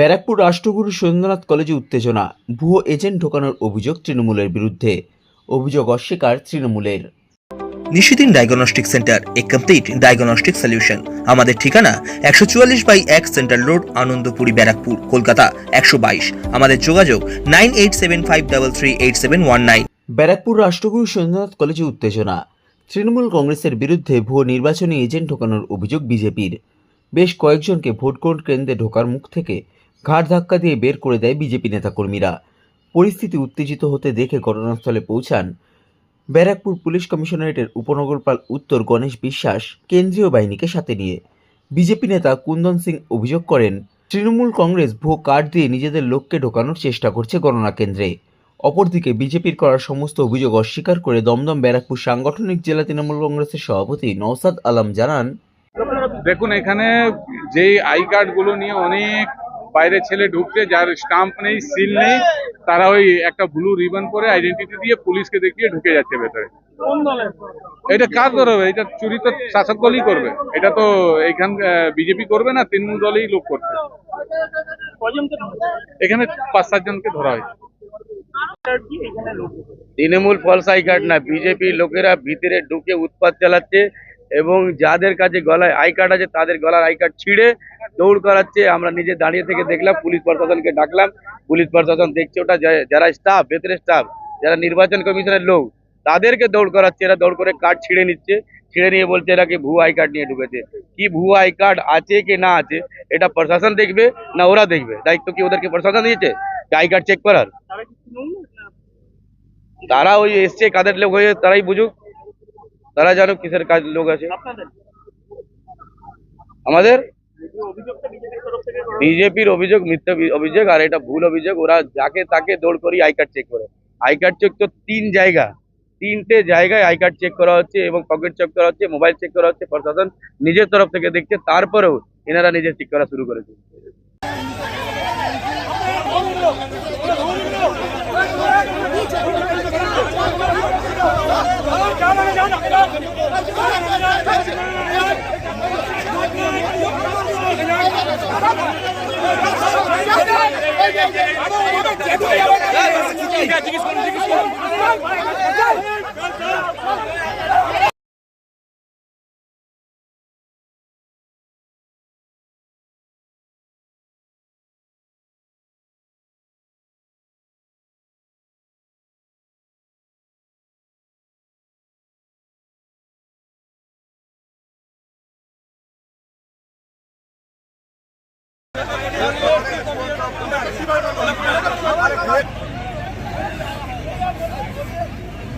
ব্যারাকপুর রাষ্ট্রগুরু সুরেন্দ্রনাথ কলেজে উত্তেজনা ভুয়ো এজেন্ট ঢোকানোর অভিযোগ তৃণমূলের বিরুদ্ধে। অভিযোগ অস্বীকার তৃণমূলের। নিশিদিন ডায়াগনস্টিক সেন্টার এ কমপ্লিট ডায়াগনস্টিক সলিউশন। আমাদের ঠিকানা একশো চুয়াল্লিশ বাই এক সেন্ট্রাল রোড আনন্দপুরি ব্যারাকপুর কলকাতা একশো বাইশ। আমাদের যোগাযোগ nine eight seven five double three eight seven one nine. Barrackpore Rashtraguru Surendranath কলেজে উত্তেজনা তৃণমূল কংগ্রেসের বিরুদ্ধে ভুয়ো নির্বাচনী এজেন্ট ঢোকানোর অভিযোগ বিজেপির। বেশ কয়েকজনকে ভোট ভোটগ্রহণ কেন্দ্রে ঢোকার মুখ থেকে ঘাড় ধাক্কা দিয়ে বের করে দেয় বিজেপি নেতাকর্মীরা। পরিস্থিতি উত্তেজিত হতে দেখে ঘটনাস্থলে পৌঁছান ব্যারাকপুর পুলিশ কমিশনারেটের উপনগরপাল উত্তর গণেশ বিশ্বাস কেন্দ্রীয় বাহিনীকে সাথে নিয়ে। বিজেপি নেতা কুন্দন সিং অভিযোগ করেন, তৃণমূল কংগ্রেস ভুয়ো কার্ড দিয়ে নিজেদের লোককে ঢোকানোর চেষ্টা করছে গণনা কেন্দ্রে। অপরদিকে বিজেপির করা সমস্ত অভিযোগ অস্বীকার করে দমদম ব্যারাকপুর সাংগঠনিক জেলা তৃণমূল কংগ্রেসের সভাপতি নওসাদ আলম জানান, দেখুন, এখানে যেই আই কার্ডগুলো নিয়ে অনেক বাইরে ছেলে ঢুকছে, যার স্টাম্প নেই সিল নেই, তারা ওই একটা ব্লু রিবন পরে আইডেন্টিটি দিয়ে পুলিশকে দেখিয়ে ঢুকে যাচ্ছে ভেতরে। এটা কার করবে এটা চুরি তো শাসক দলই করবে। এটা তো এইখান বিজেপি করবে না, তৃণমূল দলই লোক করছে। এখানে পাঁচ, সাত জনকে ধরা হয়েছে তৃণমূল ফলসাই কার্ড না, বিজেপি লোকেরা ভিতরে ঢুকে উৎপাত চালাচ্ছে। এবং যাদের কাছে গলায় আই কার্ড আছে, তাদের গলার আই কার্ড ছিঁড়ে দৌড় করাচ্ছে। আমরা নিজে দাঁড়িয়ে থেকে দেখলাম, পুলিশ প্রশাসনকে ডাকলাম। পুলিশ প্রশাসন দেখছে ওটা যারা স্টাফ ভেতরে স্টাফ যারা নির্বাচন কমিশনের লোক, তাদেরকে দৌড় করাচ্ছে। এরা দৌড় করে কার্ড ছিঁড়ে নিচ্ছে। ছিঁড়ে নিয়ে বলছে, এরা কি ভুয়ো আই কার্ড নিয়ে ঢুকেছে কি ভুয়ো আই কার্ড আছে কি না আছে, এটা প্রশাসন দেখবে না ওরা দেখবে? দায়িত্ব কি ওদেরকে প্রশাসন দিয়েছে? আই কার্ড চেক করার? তারা ওই এসছে, কাদের লোক হয়ে তারাই বুঝুক। তারা জানুক কিসের কাজ লোক আছে। আমাদের? বিজেপির অভিযোগ মিথ্যা অভিযোগ আর এটা ভুল অভিযোগ। ওরা যাকে তাকে দৌড় করি আই কার্ড চেক করে। আই কার্ড চেক তো তিন জায়গা তিনটে জায়গায় আই কার্ড চেক করা হচ্ছে এবং পকেট চেক করা হচ্ছে মোবাইল চেক করা হচ্ছে প্রশাসন নিজের তরফ থেকে দেখছে তারপরেও এনারা নিজে চেক করা শুরু করেছে। জিজ্ঞেস করুন জিজ্ঞেস করুন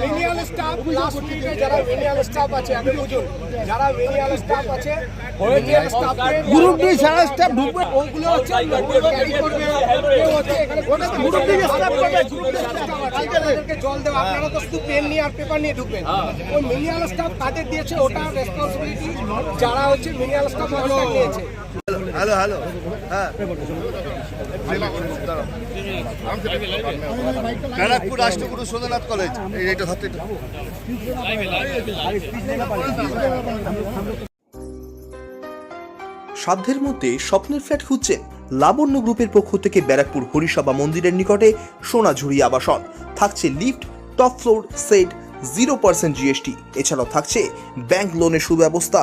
মিনিয়াল স্টাফ লাস্ট মিনিটে যারা মিনিয়াল স্টাফ আছে বুঝুন যারা মিনিয়াল স্টাফ আছে মিনিয়াল স্টাফ গ্রুপ ডি সারা স্টাফ ঢুকবে ওগুলো হচ্ছে ক্যারি করবে হচ্ছে এখানে গ্রুপ ডি স্টাফ করবে গ্রুপ ডি স্টাফ আছে জল দেওয়া আপনারা তো শুধু পেন নিয়ে আর পেপার নিয়ে ঢুকবেন ওই মিনিয়াল স্টাফ কাদের দিয়েছে ওটা রেসপন্সিবিলিটি যারা হচ্ছে মিনিয়াল স্টাফ নিয়েছে হ্যালো হ্যালো। হ্যাঁ। ব্যারাকপুর রাষ্ট্রগুরু সোমনাথ কলেজ। এইটা ধরতে সাধ্যের মধ্যে স্বপ্নের ফ্ল্যাট খুঁজছেন লাবণ্য গ্রুপের পক্ষ থেকে ব্যারাকপুর হরিসভা মন্দিরের নিকটে সোনাঝুরি আবাসন। থাকছে lift top floor set zero percent GST এছাড়াও থাকছে ব্যাংক লোনের সুব্যবস্থা।